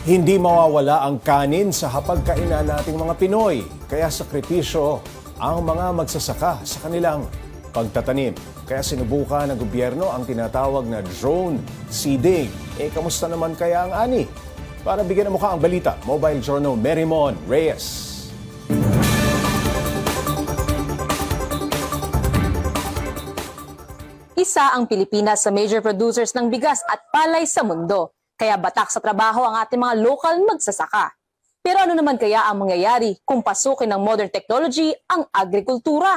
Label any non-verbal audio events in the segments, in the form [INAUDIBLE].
Hindi mawawala ang kanin sa hapagkainan nating mga Pinoy. Kaya sakripisyo ang mga magsasaka sa kanilang pagtatanim. Kaya sinubukan ng gobyerno ang tinatawag na drone seeding. Eh, kamusta naman kaya ang ani? Para bigyan ng mukha ang balita, Mobile Journal Merimon Reyes. Isa ang Pilipinas sa major producers ng bigas at palay sa mundo. Kaya batak sa trabaho ang ating mga local magsasaka. Pero ano naman kaya ang mangyayari kung pasukin ng modern technology ang agrikultura?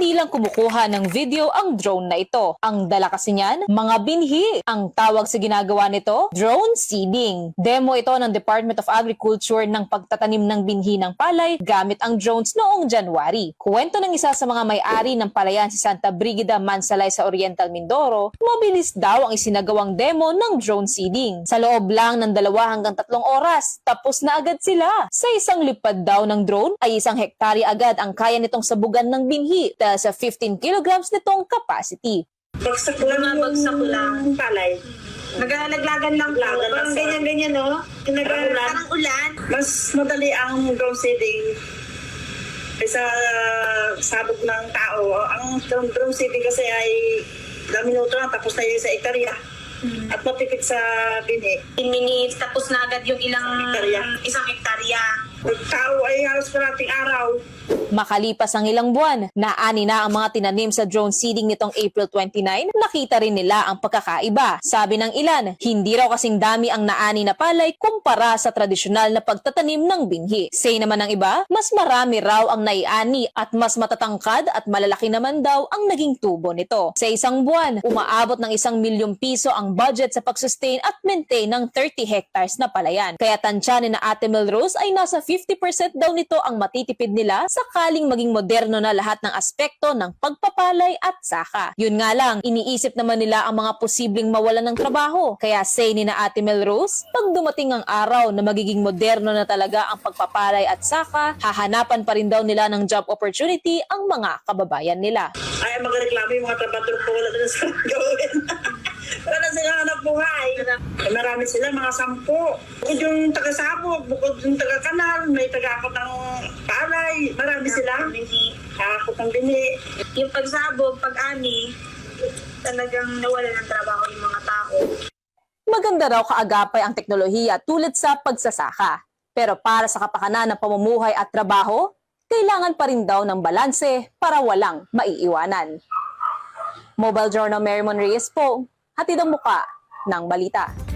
Hindi lang kumukuha ng video ang drone na ito. Ang dala kasi niyan, mga binhi. Ang tawag sa ginagawa nito, drone seeding. Demo ito ng Department of Agriculture ng pagtatanim ng binhi ng palay gamit ang drones noong January. Kuwento ng isa sa mga may-ari ng palayan si Santa Brigida Mansalay sa Oriental Mindoro, mabilis daw ang isinagawang demo ng drone seeding. Sa loob lang ng dalawa hanggang tatlong oras, tapos na agad sila. Sa isang lipad daw ng drone ay isang hektarya agad ang kaya nitong sabugan ng binhi dahil sa 15 kilograms nitong capacity. Bagsak lang yung bagsak lang. palay. Naglalaglagan lang po. Lagan Parang ganyan-ganyan, no? Nag- Parang ulan. Parang ulan. Mas madali ang drone seeding kaysa sabog ng tao. Ang drone, drone seeding kasi ay ilang minuto lang tapos na yun sa hektarya. Hmm. At matipid sa bini. 10 minutes, tapos na agad yung ilang Hektarya. isang hektarya. Tao ay halos karating araw. Makalipas ang ilang buwan, naani na ang mga tinanim sa drone seeding nitong April 29, nakita rin nila ang pagkakaiba. Sabi ng ilan, hindi raw kasing dami ang naani na palay kumpara sa tradisyonal na pagtatanim ng binhi. Say naman ng iba, mas marami raw ang naiani at mas matatangkad at malalaki naman daw ang naging tubo nito. Sa isang buwan, umaabot ng isang milyong piso ang budget sa pag-sustain at maintain ng 30 hectares na palayan. Kaya tansya ni na Ate Melrose ay nasa 50% daw nito ang matitipid nila sakaling maging moderno na lahat ng aspekto ng pagpapalay at saka. Yun nga lang, iniisip naman nila ang mga posibleng mawalan ng trabaho. Kaya say ni na Ate Melrose, pag dumating ang araw na magiging moderno na talaga ang pagpapalay at saka, hahanapan pa rin daw nila ng job opportunity ang mga kababayan nila. Ay magreklamo yung mga trabador ko wala na sa gawin. [LAUGHS] wala na sila. Eh, marami sila, mga sampo. Bukod yung taga-sabog, bukod yung taga-kanal, may taga-akot ng palay. Marami sila. Akot ng bini. Yung pagsabog, pag-ani, talagang nawala ng trabaho yung mga tao. Maganda raw kaagapay ang teknolohiya tulad sa pagsasaka. Pero para sa kapakanan ng pamumuhay at trabaho, kailangan pa rin daw ng balanse para walang maiiwanan. Mobile Journal Merrimon Reyes po, hatid ang muka ng balita.